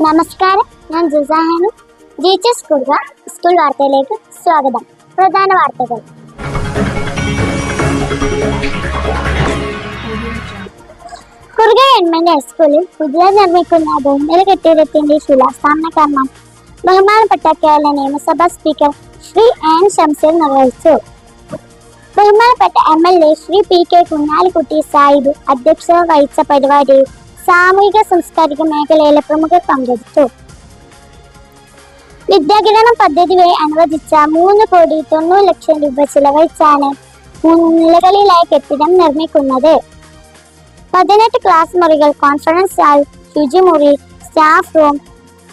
നമസ്കാരം ഞാൻ ജുസാഹാനി S Kuduka school വാർത്തയിലേക്ക് സ്വാഗതം. പ്രധാന വാർത്തകൾ. കുറുക ഗവൺമെന്റ് ഹൈസ്കൂളിൽ പുതിയ നിർമ്മിക്കുന്ന ബഹുനില കെട്ടിടത്തിന്റെ ശിലാസ്ഥാപന കർമ്മം ബഹുമാനപ്പെട്ട കേരള നിയമസഭാ സ്പീക്കർ ശ്രീ ആൻ ഷംസീർ നിർവഹിച്ചു. ബഹുമാനപ്പെട്ട M L A Shri P K Kunhalikutty Sahib അധ്യക്ഷത വഹിച്ച പരിപാടിയിൽ സാമൂഹിക സാംസ്കാരിക മേഖലയിലെ പ്രമുഖർ പങ്കെടുത്തു. വിദ്യാഗ്രഹണ പദ്ധതി വഴി അനുവദിച്ച മൂന്ന് കോടി തൊണ്ണൂറ് ലക്ഷം രൂപ ചിലവഴിച്ചാണ് മൂന്ന് നിലകളിലായി കെട്ടിടം നിർമ്മിക്കുന്നത്. പതിനെട്ട് ക്ലാസ് മുറികൾ കോൺഫറൻസ് ഹാൾ ശുചിമുറി സ്റ്റാഫ് റൂം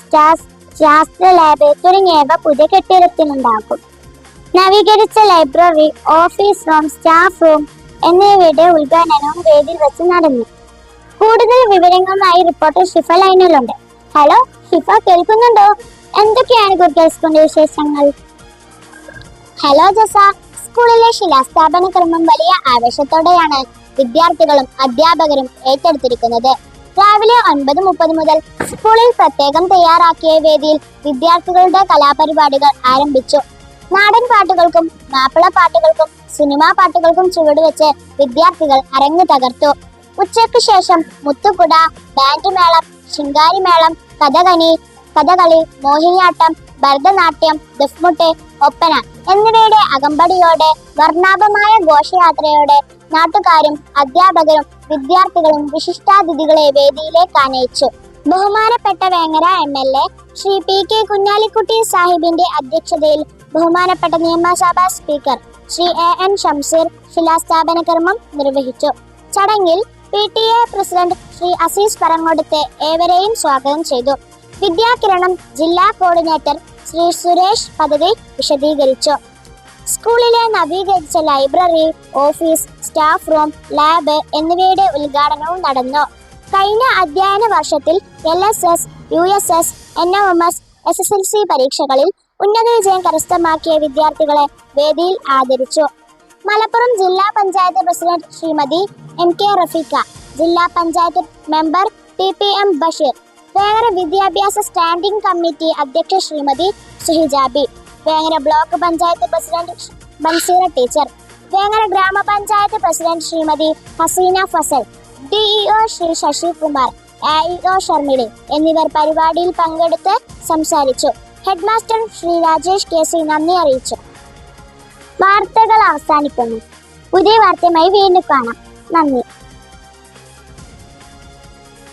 സ്റ്റാഫ് ശാസ്ത്ര ലാബ് തുടങ്ങിയവ പുതിയ കെട്ടിടത്തിനുണ്ടാകും. നവീകരിച്ച library office room staff room എന്നിവയുടെ ഉദ്ഘാടനവും വേദിയിൽ വെച്ച് നടന്നു. കൂടുതൽ വിവരങ്ങളുമായി റിപ്പോർട്ടർ ഷിഫ ലൈനിലുണ്ട്. ഹലോ ഷിഫ കേൾക്കുന്നുണ്ടോ? എന്തൊക്കെയാണ് കുട്ടികൾ വിശേഷങ്ങൾ? ഹലോ ജസ സ്കൂളിലെ ശിലാസ്ഥാപന ക്രമം വലിയ ആവേശത്തോടെയാണ് വിദ്യാർത്ഥികളും അധ്യാപകരും ഏറ്റെടുത്തിരിക്കുന്നത്. രാവിലെ ഒൻപത് മുപ്പത് മുതൽ സ്കൂളിൽ പ്രത്യേകം തയ്യാറാക്കിയ വേദിയിൽ വിദ്യാർത്ഥികളുടെ കലാപരിപാടികൾ ആരംഭിച്ചു. നാടൻ പാട്ടുകൾക്കും മാപ്പിള പാട്ടുകൾക്കും സിനിമാ പാട്ടുകൾക്കും ചുവടുവെച്ച് വിദ്യാർത്ഥികൾ അരങ്ങ് തകർത്തു. ഉച്ചയ്ക്ക് ശേഷം മുത്തുകുട ബാൻഡ് മേളം ശിങ്കാരിമേളം കഥകനി കഥകളി മോഹിനിയാട്ടം ഭരതനാട്യം ദഫ്മുട്ട് ഒപ്പന എന്നിവയുടെ അകമ്പടിയോടെ വർണാഭമായ ഘോഷയാത്രയോടെ നാട്ടുകാരും അധ്യാപകരും വിദ്യാർത്ഥികളും വിശിഷ്ടാതിഥികളെ വേദിയിലേക്ക് ആനയിച്ചു ബഹുമാനപ്പെട്ട Vengara M L A Shri P K Kunhalikutty സാഹിബിന്റെ അധ്യക്ഷതയിൽ ബഹുമാനപ്പെട്ട നിയമസഭാ speaker Shri A N Shamseer ശിലാസ്ഥാപന കർമ്മം നിർവഹിച്ചു. ചടങ്ങിൽ P T A president Shri Azeez പറങ്ങോടത്തെ ഏവരെയും സ്വാഗതം ചെയ്തു. വിദ്യാകിരണം ജില്ലാ കോർഡിനേറ്റർ ശ്രീ സുരേഷ് പദവി വിശദീകരിച്ചു. സ്കൂളിലെ നവീകരിച്ച library office staff room lab എന്നിവയുടെ ഉദ്ഘാടനവും നടന്നു. കഴിഞ്ഞ അധ്യയന വർഷത്തിൽ L S S U S S N M S S S L C പരീക്ഷകളിൽ ഉന്നത വിജയം കരസ്ഥമാക്കിയ വിദ്യാർത്ഥികളെ വേദിയിൽ ആദരിച്ചു. മലപ്പുറം ജില്ലാ panchayat president Shrimati M K Rafeeqa ജില്ലാ panchayat member T P M Basheer Vengara വിദ്യാഭ്യാസ സ്റ്റാൻഡിംഗ് കമ്മിറ്റി അധ്യക്ഷ Shrimati Suhijabi Vengara block panchayat president Banseera teacher Vengara ഗ്രാമപഞ്ചായത്ത് president Shrimati Haseena Fazal DEO Shri Sasi Kumar AEO Sharmili എന്നിവർ പരിപാടിയിൽ പങ്കെടുത്ത് സംസാരിച്ചു. Headmaster Shri Rajesh K C നന്ദി അറിയിച്ചു. വാർത്തകൾ അവസാനിക്കുന്നു. പുതിയ വാർത്തയുമായി വീണ്ടും കാണാം. നന്ദി.